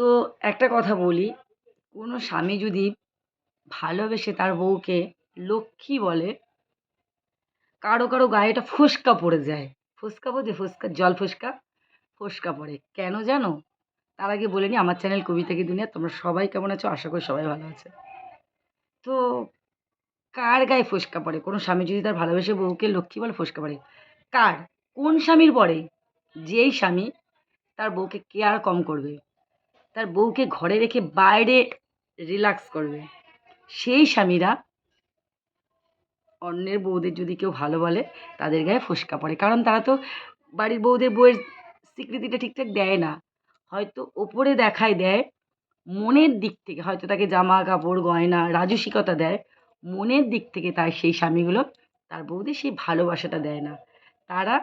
তো একটা কথা বলি, কোনো স্বামী যদি ভালোবেসে তার বউকে লক্ষ্মী বলে, কারও কারও গায়ে এটা ফোস্কা পড়ে যায়। ফোস্কা বোঝে ফোস্কা, জল ফোস্কা ফোস্কা পড়ে। কেন জানো? তার আগে বলে নিই আমার চ্যানেল কবিতা কি দুনিয়া, তোমরা সবাই কেমন আছো? আশা করি সবাই ভালো আছে। তো কার গায়ে ফোস্কা পড়ে? কোনো স্বামী যদি তার ভালোবেসে বউকে লক্ষ্মী বলে ফোস্কা পড়ে, কার? কোন স্বামীর পড়ে যেই স্বামী তার বউকে কেয়ার কম করবে। তার বউকে ঘরে রেখে বাইরে রিল্যাক্স করবে। সেই স্বামীরা অন্যের বউদের যদি কেউ ভালো বলে, তাদের গায়ে ফোস্কা পড়ে। কারণ তারা তো বাড়ির বউদের বউয়ের স্বীকৃতিটা ঠিকঠাক দেয় না। হয়তো ওপরে দেখায় দেয়, মনের দিক থেকে হয়তো তাকে জামা কাপড় গয়না, রাজসিকতা দেয়। মনের দিক থেকে তার সেই স্বামীগুলো তার বউদের সেই ভালোবাসাটা দেয় না। তারা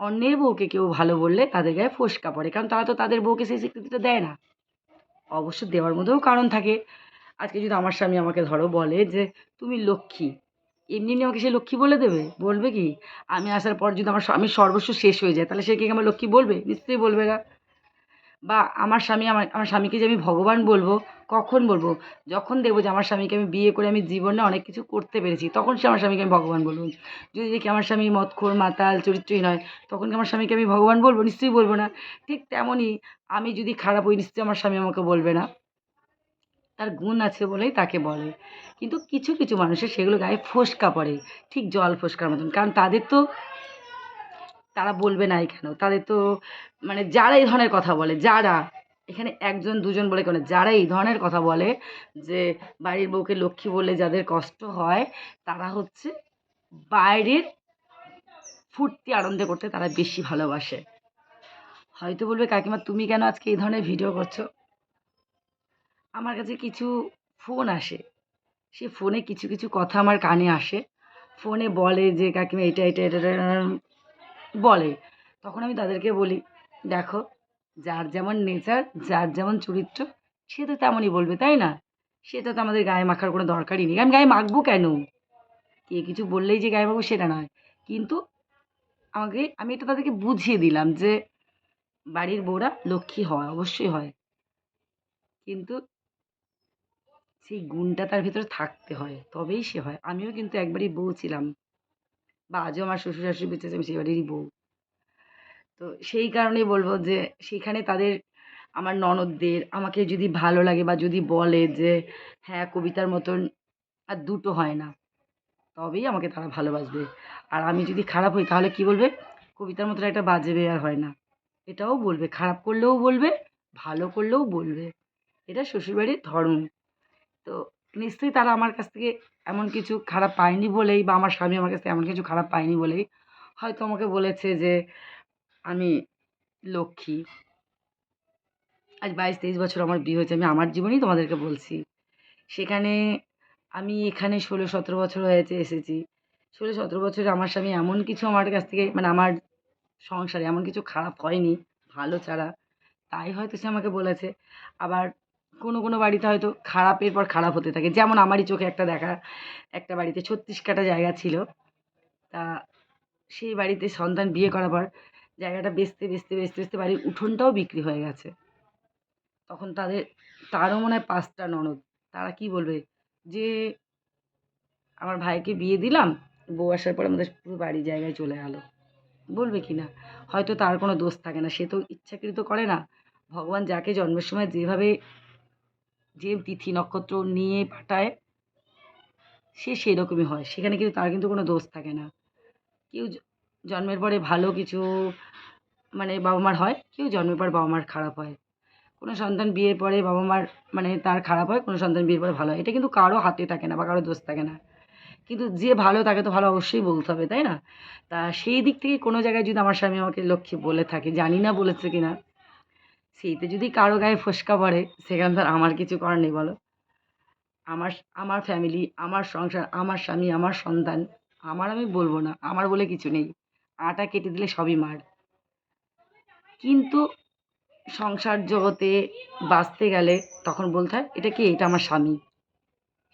অন্যের বউকে কেউ ভালো বললে তাদের গায়ে ফোসকা পড়ে। কারণ তারা তো তাদের বউকে সেই স্বীকৃতিটা দেয় না। অবশ্য দেওয়ার মধ্যেও কারণ থাকে। আজকে যদি আমার স্বামী আমাকে ধরো বলে যে, তুমি লক্ষ্মী। এমনি এমনি আমাকে সে লক্ষ্মী বলে দেবে? বলবে কি? আমি আসার পর যদি আমার স্বামীর সর্বস্ব শেষ হয়ে যায়, তাহলে সে কি আমার লক্ষ্মী বলবে? নিশ্চয়ই বলবে না। বা আমার স্বামী আমার আমার স্বামীকে যে আমি ভগবান বলব, কখন বলব? যখন দেখব যে আমার স্বামীকে আমি বিয়ে করে আমি জীবনে অনেক কিছু করতে পেরেছি, তখন সে আমার স্বামীকে আমি ভগবান বলব যদি দেখি আমার স্বামী মদখোর মাতাল, চরিত্রহীন হয়, তখন কি আমার স্বামীকে আমি ভগবান বলব? নিশ্চয়ই বলব না। ঠিক তেমনই আমি যদি খারাপ হই, নিশ্চয়ই আমার স্বামী আমাকে বলবে না। তার গুণ আছে বলেই তাকে বলে। কিন্তু কিছু কিছু মানুষের সেগুলো গায়ে ফোস্কা পড়ে, ঠিক জল ফোস্কার মতন। কারণ তাদের তো তারা বলবে নাই কেন তাদের তো মানে যারা এই ধরনের কথা বলে, যারা এখানে একজন, দুজন বলে কেন? যারা এই ধরনের কথা বলে যে বাড়ির বউকে লক্ষ্মী বললে যাদের কষ্ট হয়, তারা হচ্ছে বাইরের ফুর্তি আনন্দ করতে তারা বেশি ভালোবাসে। হয়তো বলবে, কাকিমা, তুমি কেন আজকে এই ধরনের ভিডিও করছ? আমার কাছে কিছু ফোন আসে। সে ফোনে কিছু কিছু কথা আমার কানে আসে। ফোনে বলে যে, কাকিমা এটা এটা এটা বলে। তখন আমি তাদেরকে বলি, দেখো, যার যেমন নেচার যার যেমন চরিত্র, সে তো তেমনই বলবে, তাই না? সেটা তো আমাদের গায়ে মাখার কোনো দরকারই নেই। আমি গায়ে মাখবো কেন? কে কিছু বললেই যে গায়ে মাখবো সেটা নয়। কিন্তু আমাকে, আমি এটা তাদেরকে বুঝিয়ে দিলাম যে বাড়ির বউরা লক্ষ্মী হয়, অবশ্যই হয়। কিন্তু সেই গুণটা তার ভিতরে থাকতে হয়, তবেই সে হয়। আমিও কিন্তু একবারই বউ ছিলাম। বা আজও আমার শ্বশুর শাশুড়ি বেঁচে আছে আমি সেই বাড়িরই বউ। তো সেই কারণেই বলব যে সেখানে তাদের, আমার ননদদের আমাকে যদি ভালো লাগে বা যদি বলে যে হ্যাঁ কবিতার মতন আর দুটো হয় না। তবেই আমাকে তারা ভালোবাসবে। আর আমি যদি খারাপ হই তাহলে কি বলবে? কবিতার মতন একটা বাজে বেয়ার হয় না। এটাও বলবে, খারাপ করলেও বলবে, ভালো করলেও বলবে। এটা শ্বশুরবাড়ির ধর্ম। তো নিশ্চয়ই তারা আমার কাছ থেকে এমন কিছু খারাপ পায়নি বলেই বা আমার স্বামী আমার কাছ থেকে এমন কিছু খারাপ পায়নি বলেই হয়তো আমাকে বলেছে যে আমি লক্ষ্মী। আজ বাইশ, তেইশ বছর আমার বিয়ে হয়েছে, আমি আমার জীবনেই তোমাদেরকে বলছি। সেখানে আমি এখানে ষোলো, সতেরো বছর হয়েছে, এসেছি। ষোলো, সতেরো বছরে আমার স্বামী এমন কিছু আমার কাছ থেকে মানে আমার সংসারে এমন কিছু খারাপ হয়নি, ভালো ছাড়া। তাই হয়তো সে আমাকে বলেছে। আবার কোনো কোনো বাড়িতে হয়তো খারাপের পর খারাপ হতে থাকে। যেমন আমারই চোখে একটা দেখা, একটা বাড়িতে ছত্রিশ কাটা জায়গা ছিল। তা সেই বাড়িতে সন্তান বিয়ে করার পর জায়গাটা বেচতে বেচতে বেচতে বেচতে বাড়ির উঠোনটাও বিক্রি হয়ে গেছে। তখন তাদের, তারও মনে হয় পাঁচটা ননদ। তারা কি বলবে? যে আমার ভাইকে বিয়ে দিলাম, বউ আসার পর আমাদের পুরো বাড়ি জায়গায় চলে গেলো বলবে কি না? হয়তো তার কোনো দোষ থাকে না। সে তো ইচ্ছাকৃত করে না। ভগবান যাকে জন্মের সময় যেভাবে যে তিথি নক্ষত্র নিয়ে পাঠায় সে সেই রকমই হয়। সেখানে কিন্তু তার কিন্তু কোনো দোষ থাকে না। কেউ জন্মের পরে ভালো কিছু মানে বাবা মার হয়, কেউ জন্মের পর বাবা মার খারাপ হয়। কোনো সন্তান বিয়ের পরে বাবা মার মানে তার খারাপ হয়, কোনো সন্তান বিয়ের পরে ভালো হয়। এটা কিন্তু কারও হাতে থাকে না বা কারও দোষ থাকে না। কিন্তু যে ভালো তাকে তো ভালো অবশ্যই বলতে হবে, তাই না? তা সেই দিক থেকে কোনো জায়গায় যদি আমার স্বামী আমাকে লক্ষ্মী বলে থাকে, জানি না বলেছে কি না সেইতে যদি কারও গায়ে ফোস্কা পড়ে, সেখানে আমার কিছু করার নেই, বলো। আমার আমার ফ্যামিলি আমার সংসার, আমার স্বামী, আমার সন্তান, আমার আমি বলব না, আমার বলে কিছু নেই। আটা কেটে দিলে সবই মার। কিন্তু সংসার জগতে বাঁচতে গেলে তখন বলতে হয়, এটা কি? এটা আমার স্বামী।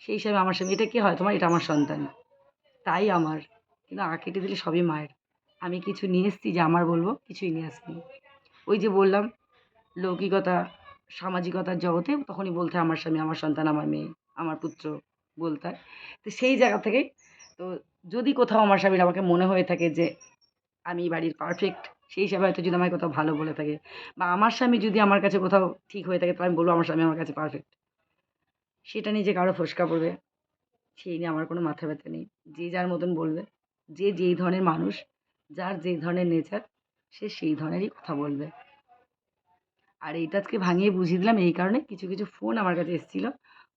সেই হিসাবে আমার স্বামী, এটা কি হয় তোমার? এটা আমার সন্তান। তাই আমার। কিন্তু আ কেটে দিলে সবই মায়ের। আমি কিছু নিয়ে এসেছি যে আমার বলব, কিছুই নিয়ে আসিনি। ওই যে বললাম লৌকিকতা, সামাজিকতার জগতে তখনই বলতে আমার স্বামী, আমার সন্তান, আমার মেয়ে, আমার পুত্র, বলতে হয়। তো সেই জায়গা থেকে তো যদি কোথাও আমার স্বামীর আমাকে মনে হয়ে থাকে যে আমি বাড়ির পারফেক্ট সেই হিসাবে হয়তো যদি আমাকে কোথাও ভালো বলে থাকে বা আমার স্বামী যদি আমার কাছে কোথাও ঠিক হয়ে থাকে, তাহলে আমি বলব, আমার স্বামী আমার কাছে পারফেক্ট সেটা নিয়ে যে কারও ফোসকা পড়বে, সেই নিয়ে আমার কোনো মাথা ব্যথা নেই। যে যার মতন বলবে, যে যেই ধরনের মানুষ, যার যেই ধরনের নেচার সে সেই ধরনেরই কথা বলবে। আর এইটা আজকে ভাঙিয়ে বুঝিয়ে দিলাম। এই কারণে কিছু কিছু ফোন আমার কাছে এসেছিল।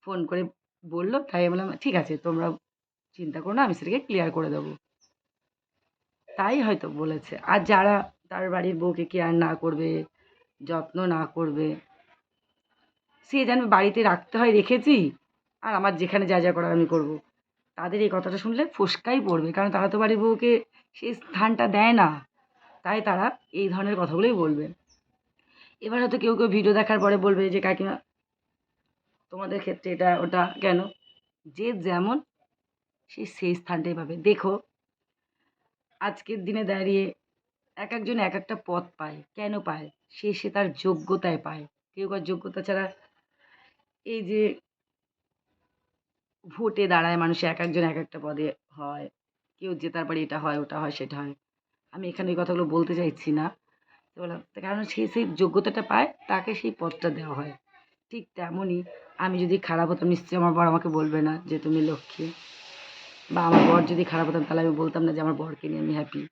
ফোন করে বলল। তাই আমি বললাম, ঠিক আছে, তোমরা চিন্তা করো না, আমি সেটাকে ক্লিয়ার করে দেবো। তাই হয়তো বলেছে। আর যারা তার বাড়ির বউকে কেয়ার না করবে, যত্ন না করবে, সে জানবে বাড়িতে রাখতে হয়, রেখেছি, আর আমার যেখানে যা যা করার আমি করব। তাদের এই কথাটা শুনলে ফোসকাই পড়বে, কারণ তারা তো বাড়ির বউকে সেই স্থানটা দেয় না। তাই তারা এই ধরনের কথাগুলোই বলবে। এবার হয়তো কেউ কেউ ভিডিও দেখার পরে বলবে যে, কাকিমা, তোমাদের ক্ষেত্রে এটা, ওটা কেন? যে যেমন সে সেই স্থানটাই পাবে। দেখো, আজকের দিনে দাঁড়িয়ে এক একজন এক একটা পদ পায়। কেন পায়? সে সে তার যোগ্যতায় পায়। কেউ কার যোগ্যতা ছাড়া এই যে ভোটে দাঁড়ায় মানুষ, এক একজন এক একটা পদে হয়। কেউ জেতার পরে এটা হয়, ওটা হয়, সেটা হয়। আমি এখানে এই কথাগুলো বলতে চাইছি না। বললাম কারণ সে সেই যোগ্যতাটা পায়, তাকে সেই পদটা দেওয়া হয়। ঠিক তেমনই আমি যদি খারাপ হতাম, নিশ্চয়ই আমার বর আমাকে বলবে না যে তুমি লক্ষ্মী। বা আমার বর যদি খারাপ হতাম, তাহলে আমি বলতাম না যে আমার বরকে নিয়ে আমি হ্যাপি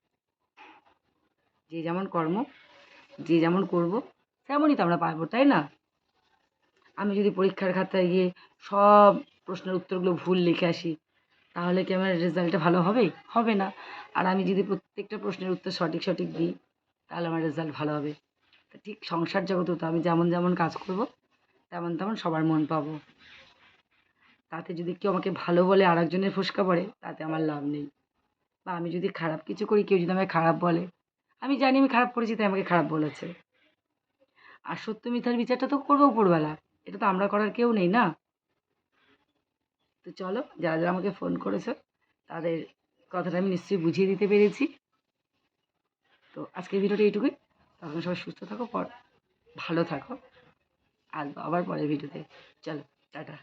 যে যেমন কর্ম, যে যেমন করব, তেমনই তো আমরা পাবো তাই না? আমি যদি পরীক্ষার খাতায় গিয়ে সব প্রশ্নের উত্তরগুলো ভুল লিখে আসি, তাহলে কি আমার রেজাল্টটা ভালো হবে? হবে না। আর আমি যদি প্রত্যেকটা প্রশ্নের উত্তর সঠিক সঠিক দিই তাহলে আমার রেজাল্ট ভালো হবে। ঠিক সংসার জগতেও তো আমি যেমন যেমন কাজ করব, তেমন তেমন সবার মন পাবো। তাতে যদি কেউ আমাকে ভালো বলে আর একজনের ফুসকা পড়ে, তাতে আমার লাভ নেই। বা আমি যদি খারাপ কিছু করি, কেউ যদি আমাকে খারাপ বলে, আমি জানি আমি খারাপ করেছি, তাই আমাকে খারাপ বলেছে। আর সত্য মিথ্যার বিচারটা তো করব উপরবেলা, এটা তো আমরা করার কেউ নেই না। তো চলো, যারা যারা আমাকে ফোন করেছ, তাদের কথাটা আমি নিশ্চয়ই বুঝিয়ে দিতে পেরেছি। তো আজকের ভিডিওটা এইটুকুই। তখন সবাই সুস্থ থাকো, পর ভালো থাকো। আসব আবার পরের ভিডিওতে। চলো, টাটা।